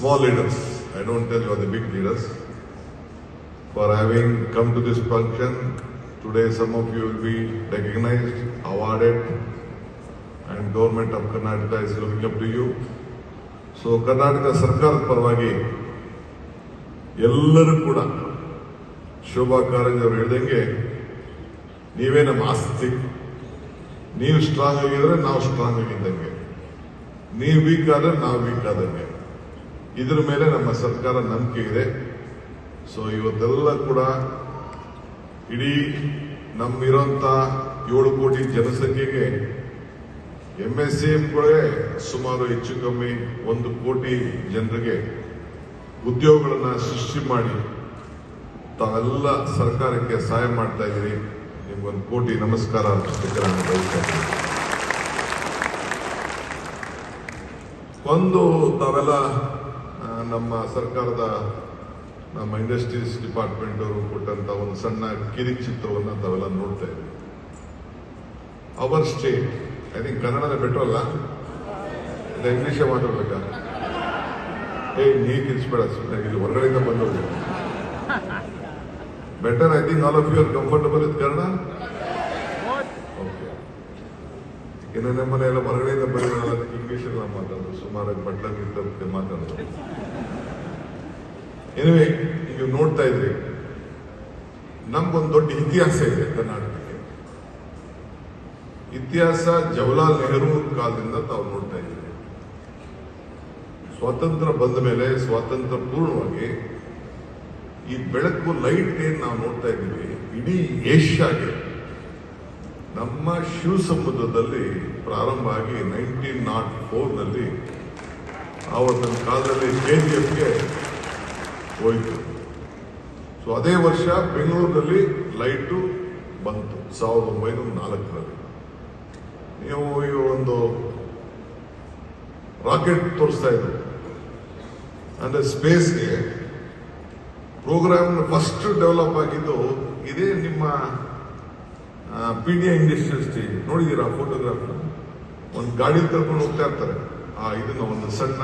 small leaders, I don't tell you are the big leaders, for having come to this function. Today, some of you will be recognized, awarded, and government of Karnataka is looking up to you. So Karnataka ಸರ್ಕಾರದ ಪರವಾಗಿ ಎಲ್ಲರೂ ಕೂಡ ಶೋಭಾ ಕಾರಂಜ್ ಅವರು ಹೇಳ್ದಂಗೆ ನೀವೇ ನಮ್ಮ ಆಸ್ತಿ ನೀವು ಸ್ಟ್ರಾಂಗ್ ಆಗಿದ್ರೆ ನಾವು ಸ್ಟ್ರಾಂಗ್ ಆಗಿದ್ದಂಗೆ ನೀವು ವೀಕ್ ಆದ್ರೆ ನಾವು ವೀಕ್ ಆದಂಗೆ ಇದ್ರ ಮೇಲೆ ನಮ್ಮ ಸರ್ಕಾರ ನಂಬಿಕೆ ಇದೆ. ಸೊ ಇವತ್ತೆಲ್ಲ ಕೂಡ ಇಡೀ ನಮ್ಮಿರೋಂಥ ಏಳು ಕೋಟಿ ಜನಸಂಖ್ಯೆಗೆ ಎಂ ಎಸ್ ಸಿ ಸುಮಾರು ಹೆಚ್ಚು ಕಮ್ಮಿ ಒಂದು ಕೋಟಿ ಜನರಿಗೆ ಉದ್ಯೋಗಗಳನ್ನು ಸೃಷ್ಟಿ ಮಾಡಿ ತಾವೆಲ್ಲ ಸರ್ಕಾರಕ್ಕೆ ಸಹಾಯ ಮಾಡ್ತಾ ಇದ್ದೀರಿ. ನಿಮ್ಗೊಂದು ಕೋಟಿ ನಮಸ್ಕಾರ ನಾನು ಬಯಸ್ತಾ ಒಂದು ತಾವೆಲ್ಲ ನಮ್ಮ ಸರ್ಕಾರದ ನಮ್ಮ ಇಂಡಸ್ಟ್ರೀಸ್ ಡಿಪಾರ್ಟ್ಮೆಂಟ್ ಅವರು ಕೊಟ್ಟಂತ ಒಂದು ಸಣ್ಣ ಕಿರಿಕ್ ಚಿತ್ರವನ್ನು ತಾವೆಲ್ಲ ನೋಡ್ತಾ ಅವರ್ ಸ್ಟೇಟ್ ಐ ಥಿಂಕ್ ಕನ್ನಡದ ಬೆಟ್ರಲ್ಲ ಇಂಗ್ಲೀಷೇ ಮಾತಾಡ್ಬೇಕಾ? ಏ ನೀ ಕಿರಿಸ್ಬೇಡ ಇಲ್ಲಿ ಹೊರಗಡೆಯಿಂದ ಬಂದವರು better I think all of you are comfortable with Kannada ಇನ್ನು ನಮ್ಮ ಮನೆ ಎಲ್ಲ ಹೊರಗಡೆಯಿಂದ ಬಂದಿರಲ್ಲ ಇಂಗ್ಲೀಷ್ ಎಲ್ಲ ಮಾತಾಡೋದು. ಸುಮಾರಾಗಿ ಬಟ್ಲ ಗಿಟ್ಟ ಮಾತಾಡೋದು. ಎನಿವೆ ನೀವು ನೋಡ್ತಾ ಇದ್ರಿ. ನಮ್ಗೊಂದು ದೊಡ್ಡ ಇತಿಹಾಸ ಇದೆ ಕರ್ನಾಟಕಕ್ಕೆ. ಇತಿಹಾಸ ಜವಾಹರ್ಲಾಲ್ ನೆಹರು ಕಾಲದಿಂದ ತಾವು ನೋಡ್ತಾ ಇದ್ದೀರಿ ಸ್ವಾತಂತ್ರ್ಯ ಬಂದ ಮೇಲೆ ಸ್ವಾತಂತ್ರ್ಯ ಪೂರ್ಣವಾಗಿ ಈ ಬೆಳಕು ಲೈಟ್ ಏನ್ ನಾವು ನೋಡ್ತಾ ಇದ್ದೀವಿ, ಇಡೀ ಏಷ್ಯಾಗೆ. ನಮ್ಮ ಶಿವ ಸಮುದ್ರದಲ್ಲಿ ಪ್ರಾರಂಭ ಆಗಿ ನೈನ್ಟೀನ್ ನಾಟ್ ಫೋರ್ನಲ್ಲಿ ಆವತ್ತಿನ ಕಾಲದಲ್ಲಿ ಕೆ ಜಿ ಎಫ್ಗೆ ಹೋಯಿತು. ಸೊ ಅದೇ ವರ್ಷ ಬೆಂಗಳೂರಿನಲ್ಲಿ ಲೈಟು ಬಂತು, ಸಾವಿರದ ಒಂಬೈನೂರ ನಾಲ್ಕರಲ್ಲಿ. ನೀವು ಈ ಒಂದು ರಾಕೆಟ್ ತೋರಿಸ್ತಾ ಇದ್ರು. ಅಂದರೆ ಸ್ಪೇಸ್ಗೆ ಪ್ರೋಗ್ರಾಮ್ ಫಸ್ಟ್ ಡೆವಲಪ್ ಆಗಿದ್ದು ಇದೇ ನಿಮ್ಮ ಪಿ ಡಿ ಸ್ಟೇಜ್ ನೋಡಿದೀರ ಫೋಟೋಗ್ರಾಫ್ ಒಂದು ಗಾಡಿ ಕರ್ಕೊಂಡು ಹೋಗ್ತಾ ಇರ್ತಾರೆ. ಆ, ಇದನ್ನ ಒಂದು ಸಣ್ಣ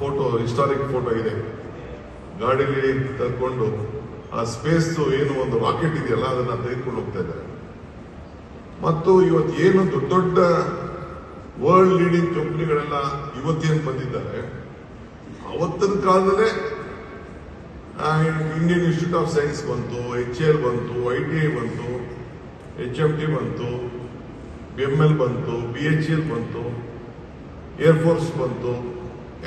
ಫೋಟೋ ಹಿಸ್ಟಾರಿಕ್ ಫೋಟೋ ಇದೆ. ಗಾಡಿಲಿ ಕರ್ಕೊಂಡು ಆ ಸ್ಪೇಸ್ ಏನು ಒಂದು ರಾಕೆಟ್ ಇದೆಯಲ್ಲ, ಅದನ್ನ ತೆಗೆದುಕೊಂಡು ಹೋಗ್ತಾ ಇದ್ದಾರೆ. ಮತ್ತು ಇವತ್ತು ಏನು ದೊಡ್ಡ ದೊಡ್ಡ ವರ್ಲ್ಡ್ ಲೀಡಿಂಗ್ ಕಂಪ್ನಿಗಳೆಲ್ಲ ಇವತ್ತೇನು ಬಂದಿದ್ದಾರೆ? ಅವತ್ತಿನ ಕಾಲದಲ್ಲೇ ಇಂಡಿಯನ್ ಇನ್ಸ್ಟಿಟ್ಯೂಟ್ ಆಫ್ ಸೈನ್ಸ್ ಬಂತು ಎಚ್ ಎಲ್ ಬಂತು ಐ ಟಿ ಐ ಬಂತು ಎಚ್ ಎಫ್ ಟಿ ಬಂತು ಬಿ ಎಂ ಎಲ್ ಬಂತು ಬಿ ಎಚ್ ಎಲ್ ಬಂತು ಏರ್ಫೋರ್ಸ್ ಬಂತು,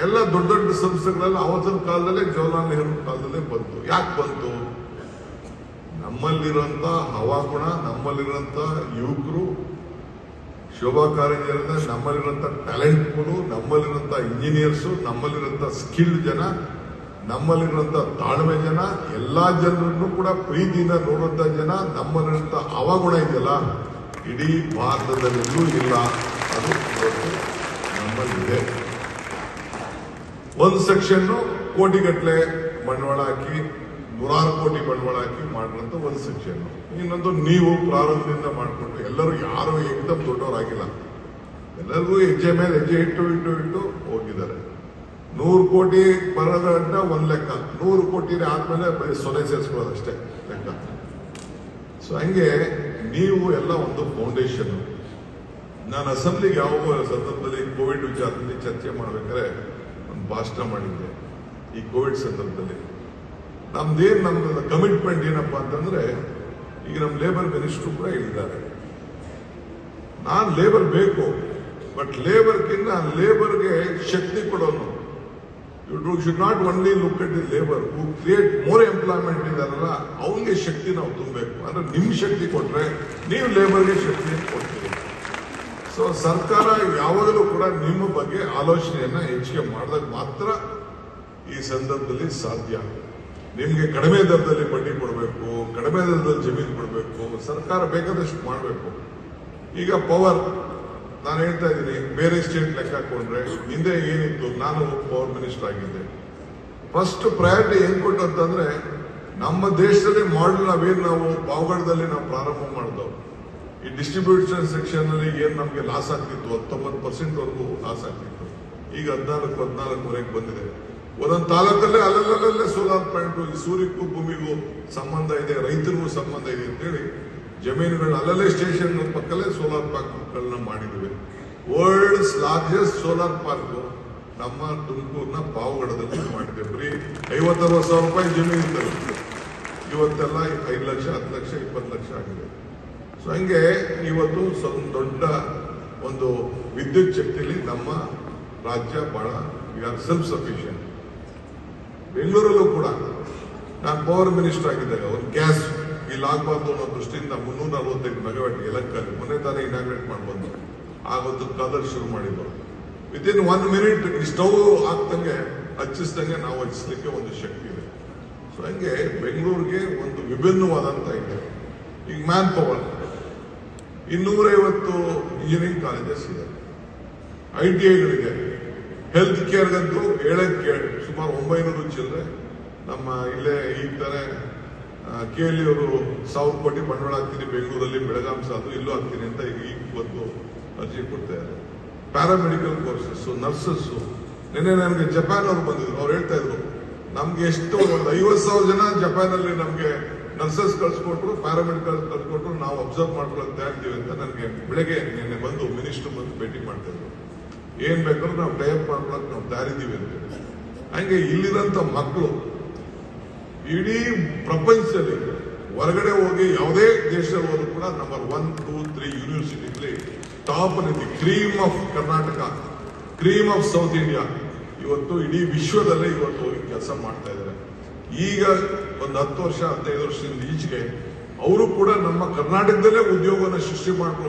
ಎಲ್ಲ ದೊಡ್ಡ ದೊಡ್ಡ ಸಂಸ್ಥೆಗಳೆಲ್ಲ ಅವತ್ತಿನ ಕಾಲದಲ್ಲೇ ಜವಾಹರ್ಲಾಲ್ ನೆಹರು ಕಾಲದಲ್ಲೇ ಬಂತು. ಯಾಕೆ ಬಂತು? ನಮ್ಮಲ್ಲಿರುವಂತ ಹವಾಗುಣ, ನಮ್ಮಲ್ಲಿರುವಂತ ಯುವಕರು, ಶೋಭಾ ಕಾರಂಜಿಯರಿಂದ ನಮ್ಮಲ್ಲಿರುವಂತ ಟ್ಯಾಲೆಂಟ್ಗಳು ನಮ್ಮಲ್ಲಿರುವಂಥ ಇಂಜಿನಿಯರ್ಸು ನಮ್ಮಲ್ಲಿರುವಂತ ಸ್ಕಿಲ್ಡ್ ಜನ ನಮ್ಮಲ್ಲಿರುವಂತ ತಾಳ್ಮೆ ಜನ, ಎಲ್ಲಾ ಜನರನ್ನು ಕೂಡ ಪ್ರೀತಿಯಿಂದ ನೋಡುವಂತ ಜನ, ನಮ್ಮಲ್ಲಿರುವಂತ ಅವಗುಣ ಇದೆಯಲ್ಲ? ಇಡೀ ಭಾರತದಲ್ಲೆಲ್ಲೂ ಇಲ್ಲ. ಅದು ನಮ್ಮಲ್ಲಿದೆ. ಒಂದು ಸೆಕ್ಷನ್ ಕೋಟಿಗಟ್ಟಲೆ ಬಂಡವಾಳ ಹಾಕಿ, ನೂರಾರು ಕೋಟಿ ಬಂಡವಾಳ ಹಾಕಿ ಮಾಡುವಂಥ ಒಂದು ಸೆಕ್ಷನ್ ಇನ್ನೊಂದು ನೀವು ಪ್ರಾರಂಭದಿಂದ ಮಾಡಿಕೊಂಡು, ಎಲ್ಲರೂ ಯಾರು ಏಕದಮ್ ದೊಡ್ಡವರಾಗಿಲ್ಲ. ಎಲ್ಲರಿಗೂ ಹೆಜ್ಜೆ ಮೇಲೆ ಹೆಜ್ಜೆ ಇಟ್ಟು ಇಟ್ಟು ಇಟ್ಟು ಹೋಗಿದ್ದಾರೆ. ನೂರು ಕೋಟಿ ಬರೋದಂತ ಒಂದು ಲೆಕ್ಕ. ನೂರು ಕೋಟಿ ಆದಮೇಲೆ ಬರೀ ಸೇರಿಸ್ಕೊಳ್ಳೋದು ಅಷ್ಟೇ ಲೆಕ್ಕ. ಸೊ ಹಂಗೆ ನೀವು ಎಲ್ಲ ಒಂದು ಫೌಂಡೇಶನ್ ನಾನು ಅಸೆಂಬ್ಲಿಗೆ ಯಾವ ಸಂದರ್ಭದಲ್ಲಿ ಕೋವಿಡ್ ವಿಚಾರದಲ್ಲಿ ಚರ್ಚೆ ಮಾಡ್ಬೇಕಾದ್ರೆ ಒಂದು ಭಾಷಣ ಮಾಡಿದ್ದೆ ಈ ಕೋವಿಡ್ ಸಂದರ್ಭದಲ್ಲಿ. ನಮ್ದೇನು ನಮ್ಮ ಕಮಿಟ್ಮೆಂಟ್ ಏನಪ್ಪ ಅಂತಂದ್ರೆ, ಈಗ ನಮ್ಮ ಲೇಬರ್ ಮಿನಿಸ್ಟ್ರು ಕೂಡ ಹೇಳಿದ್ದಾರೆ. ನಾನು ಲೇಬರ್ ಬೇಕು ಬಟ್ ಲೇಬರ್ಗಿಂತ ಲೇಬರ್ಗೆ ಶಕ್ತಿ ಕೊಡೋನು. You should not only look at the labour who create more employment ಇದಾರಲ್ಲ ಅವನಿಗೆ ಶಕ್ತಿ ನಾವು ತುಂಬಬೇಕು. ಅಂದ್ರೆ ನಿಮ್ ಶಕ್ತಿ ಕೊಟ್ರೆ ನೀವು ಲೇಬರ್ಗೆ ಶಕ್ತಿ ಕೊಡ್ತೀರಿ. ಸೊ ಸರ್ಕಾರ ಯಾವಾಗಲೂ ಕೂಡ ನಿಮ್ಮ ಬಗ್ಗೆ ಆಲೋಚನೆಯನ್ನ ಹೆಚ್ಚಿಗೆ ಮಾಡಿದಾಗ ಮಾತ್ರ ಈ ಸಂದರ್ಭದಲ್ಲಿ ಸಾಧ್ಯ. ನಿಮ್ಗೆ ಕಡಿಮೆ ದರದಲ್ಲಿ ಬಡ್ಡಿ ಕೊಡಬೇಕು, ಕಡಿಮೆ ದರದಲ್ಲಿ ಜಮೀನು ಕೊಡಬೇಕು, ಸರ್ಕಾರ ಬೇಕಾದಷ್ಟು ಮಾಡಬೇಕು. ಈಗ ಪವರ್ ನಾನು ಹೇಳ್ತಾ ಇದ್ದೀನಿ, ಬೇರೆ ಸ್ಟೇಟ್ ಲೆಕ್ಕ ಹಾಕೊಂಡ್ರೆ ಹಿಂದೆ ಏನಿತ್ತು, ನಾನು ಪವರ್ ಮಿನಿಸ್ಟರ್ ಆಗಿದ್ದೆ. ಫಸ್ಟ್ ಪ್ರಯಾರಿಟಿ ಏನ್ ಕೊಟ್ಟು ಅಂತಂದ್ರೆ ನಮ್ಮ ದೇಶದಲ್ಲಿ ಮಾಡಲ್ ನಾವೇನು ನಾವು ಪಾವಗಡದಲ್ಲಿ ನಾವು ಪ್ರಾರಂಭ ಮಾಡಿದವು ಈ ಡಿಸ್ಟ್ರಿಬ್ಯೂಷನ್ ಸೆಕ್ಷನ್ ಅಲ್ಲಿ ಏನ್ ನಮಗೆ ಲಾಸ್ ಆಗ್ತಿತ್ತು, ಹತ್ತೊಂಬತ್ತು ಪರ್ಸೆಂಟ್ ವರೆಗೂ ಲಾಸ್ ಆಗ್ತಿತ್ತು. ಈಗ ಹದಿನಾಲ್ಕು, ಹದಿನಾಲ್ಕುವರೆಗೆ ಬಂದಿದೆ. ಒಂದೊಂದು ತಾಲೂಕಲ್ಲೇ ಅಲ್ಲಲ್ಲಲ್ಲೇ ಸೋಲಾರ್ ಪಾಯಿಂಟ್ ಸೂರ್ಯಕ್ಕೂ ಭೂಮಿಗೂ ಸಂಬಂಧ ಇದೆ, ರೈತರಿಗೂ ಸಂಬಂಧ ಇದೆ ಅಂತೇಳಿ ಜಮೀನುಗಳನ್ನ ಅಲ್ಲಲ್ಲೇ ಸ್ಟೇಷನ್ ಪಕ್ಕಲ್ಲೇ ಸೋಲಾರ್ ಪಾರ್ಕ್ಗಳನ್ನ ಮಾಡಿದ್ವಿ. ವರ್ಲ್ಡ್ಸ್ ಲಾರ್ಜೆಸ್ಟ್ ಸೋಲಾರ್ ಪಾರ್ಕ್ ನಮ್ಮ ತುಮಕೂರಿನ ಪಾವಗಡದಲ್ಲಿ ಮಾಡಿದೆ. ಬರೀ ಐವತ್ತರವತ್ತು ಸಾವಿರ ರೂಪಾಯಿ ಜಮೀನು ಇರ್ತದೆ ಇವತ್ತೆಲ್ಲ ಐದು ಲಕ್ಷ, ಹತ್ತು ಲಕ್ಷ, ಇಪ್ಪತ್ತು ಲಕ್ಷ ಆಗಿದೆ. ಸೊ ಹಂಗೆ ಇವತ್ತು ಸ್ವಲ್ಪ ದೊಡ್ಡ ಒಂದು ವಿದ್ಯುತ್ ಶಕ್ತಿಯಲ್ಲಿ ನಮ್ಮ ರಾಜ್ಯ ಬಹಳ ಆರ್ ಸೆಲ್ಫ್ ಸಫಿಷಿಯಂಟ್ ಬೆಂಗಳೂರಲ್ಲೂ ಕೂಡ ನಾನು ಪವರ್ ಮಿನಿಸ್ಟರ್ ಆಗಿದ್ದಾಗ ಒಂದು ಗ್ಯಾಸ್ ಇಲ್ಲಿ ಆಗಬಾರ್ದು ಅನ್ನೋ ದೃಷ್ಟಿಯಿಂದ ಮುನ್ನೂರ ಅರವತ್ತೈದು ಮೆಗಾವ್ಯಾಟ್ ಎಲೆಕ್ಟ್ರಿಕ್ ಮೊನ್ನೆ ತಾನೇ ಇನಾಗ್ರೇಟ್ ಮಾಡಿ ಆಗೊತ್ತು ಕಾಲದಲ್ಲಿ ಶುರು ಮಾಡಿದ್ರು ವಿತ್ ಇನ್ ಒನ್ ಮಿನಿಟ್ ಈ ಸ್ಟವ್ ಹಾಕ್ದಂಗೆ, ಹಚ್ಚಿಸ್ದಂಗೆ ನಾವು ಹಚ್ಚಿಸ್ಲಿಕ್ಕೆ ಒಂದು ಶಕ್ತಿ ಇದೆ. ಸೊ ಹಂಗೆ ಬೆಂಗಳೂರಿಗೆ ಒಂದು ವಿಭಿನ್ನವಾದಂತ ಇದೆ. ಈಗ ಮ್ಯಾನ್ ಪವರ್ ಇನ್ನೂರೈವತ್ತು ಇಂಜಿನಿಯರಿಂಗ್ ಕಾಲೇಜಸ್ ಇದೆ. ಐ ಟಿ ಐಗಳಿದೆ ಹೆಲ್ತ್ ಕೇರ್ಗಂತೂ ಹೇಳಕ್ಕೆ ಸುಮಾರು ಒಂಬೈನೂರು ಚಿಲ್ಲರೆ ನಮ್ಮ ಇಲ್ಲೇ ಈ ತಾನೇ ಕೆ ಎಲ್ ಅವರು ಸಾವಿರ ಕೋಟಿ ಬಂಡವಾಳ ಹಾಕ್ತೀನಿ, ಬೆಂಗಳೂರಲ್ಲಿ ಬೆಳಗಾಂ ಸಾಧು ಇಲ್ಲೂ ಹಾಕ್ತೀನಿ ಅಂತ ಈಗ ಈಗ ಇವತ್ತು ಅರ್ಜಿ ಕೊಡ್ತಾ ಇದ್ದಾರೆ. ಪ್ಯಾರಾಮೆಡಿಕಲ್ ಕೋರ್ಸಸ್ಸು ನರ್ಸಸ್ಸು ನಿನ್ನೆ ನನಗೆ ಜಪಾನ್ ಅವ್ರು ಬಂದಿದ್ರು, ಅವ್ರು ಹೇಳ್ತಾ ಇದ್ರು, ನಮ್ಗೆ ಎಷ್ಟು ಒಂದು ಐವತ್ತು ಸಾವಿರ ಜನ ಜಪಾನ್ ಅಲ್ಲಿ ನಮ್ಗೆ ನರ್ಸಸ್ ಕಳ್ಸಿಕೊಟ್ರು ಪ್ಯಾರಾಮೆಡಿಕಲ್ ಕಳ್ಸಿಕೊಟ್ರು, ನಾವು ಅಬ್ಸರ್ವ್ ಮಾಡ್ಕೊಳ್ಳೋಕೆ ತಯಾರಿದ್ದೀವಿ ಅಂತ ನನಗೆ ಬೆಳಗ್ಗೆ ನಿನ್ನೆ ಬಂದು ಮಿನಿಸ್ಟರ್ ಬಂದು ಭೇಟಿ ಮಾಡ್ತಾ ಇದ್ರು. ಏನ್ ಬೇಕಾದ್ರೂ ನಾವು ಟೈಪ್ ಮಾಡ್ಕೊಳಕ್ ನಾವು ದಾರಿದೀವಿ ಅಂತ. ಹಂಗೆ ಇಲ್ಲಿರಂತ ಮಕ್ಕಳು ಇಡೀ ಪ್ರಪಂಚದಲ್ಲಿ ಹೊರಗಡೆ ಹೋಗಿ ಯಾವುದೇ ದೇಶದಲ್ಲಿ ಹೋದ್ರು ಕೂಡ ನಂಬರ್ ಒನ್ ಟೂ ತ್ರೀ ಯೂನಿವರ್ಸಿಟಿಲಿ ಟಾಪ್ ನಿಂತಿ cream of Karnataka cream of South India ಇವತ್ತು ಇಡೀ ವಿಶ್ವದಲ್ಲೇ ಇವತ್ತು ಹೋಗಿ ಕೆಲಸ ಮಾಡ್ತಾ ಇದ್ದಾರೆ. ಈಗ ಒಂದು ಹತ್ತು ವರ್ಷ, ಹದಿನೈದು ವರ್ಷದಿಂದ ಈಚೆಗೆ, ಅವರು ಕೂಡ ನಮ್ಮ ಕರ್ನಾಟಕದಲ್ಲೇ ಉದ್ಯೋಗವನ್ನು ಸೃಷ್ಟಿ ಮಾಡ್ಕೊಂಡು